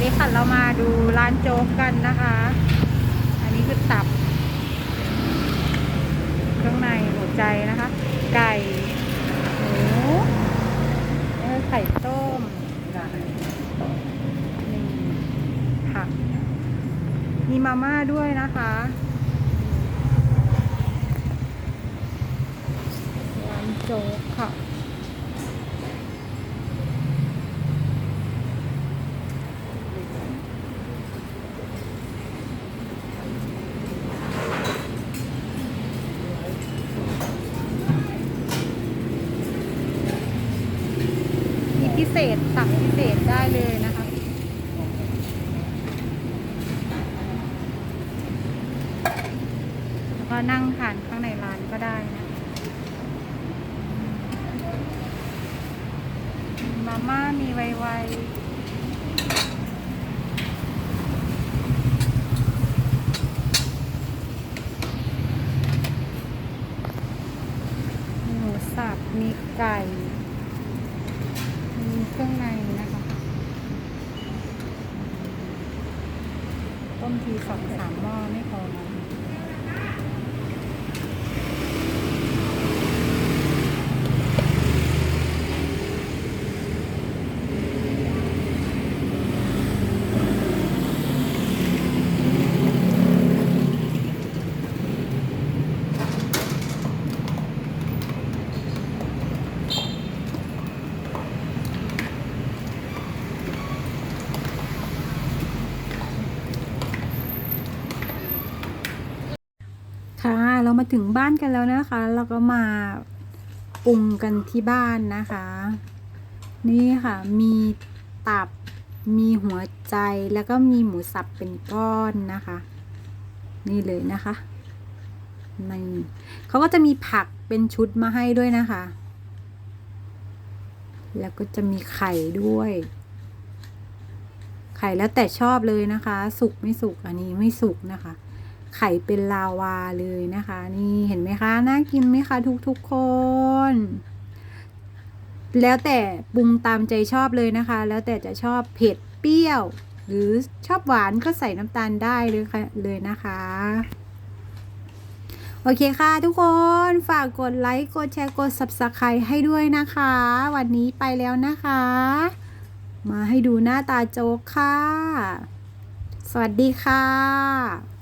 ดีค่ะเรามาดูร้านโจ๊กกันนะคะ อันนี้คือตับ เครื่องในหัวใจนะคะ ไก่หมูไข่ต้มนี่ผักมีมาม่าด้วยนะคะร้านโจ๊กค่ะ พิเศษสั่งพิเศษได้เลยนะคะแล้วก็นั่งทานข้างในร้านก็ได้นะมาม่ามีไวๆมีหมูสับมีไก่ เครื่องในนะคะ ต้มทีสองสามหม้อไม่พอนะ ค่ะเรามาถึงบ้านกันแล้วนะคะ เราก็มาปรุงกันที่บ้านนะคะ นี่ค่ะ มีตับมีหัวใจแล้วก็มีหมูสับเป็นก้อนนะคะ นี่เลยนะคะนี่เขาก็จะมีผักเป็นชุดมาให้ด้วยนะคะ แล้วก็จะมีไข่ด้วย ไข่แล้วแต่ชอบเลยนะคะ สุกไม่สุกอันนี้ไม่สุกนะคะ ไข่เป็นลาวาเลยนะคะ นี่เห็นไหมคะ น่ากินไหมคะ ทุกๆคน แล้วแต่ปรุงตามใจชอบเลยนะคะ แล้วแต่จะชอบเผ็ดเปรี้ยว หรือชอบหวานก็ใส่น้ำตาลได้เลยค่ะเลยนะคะโอเคค่ะทุกคนฝากกดไลค์ กดแชร์ กด subscribe ให้ด้วยนะคะ วันนี้ไปแล้วนะคะ มาให้ดูหน้าตาโจ๊กค่ะ สวัสดีค่ะ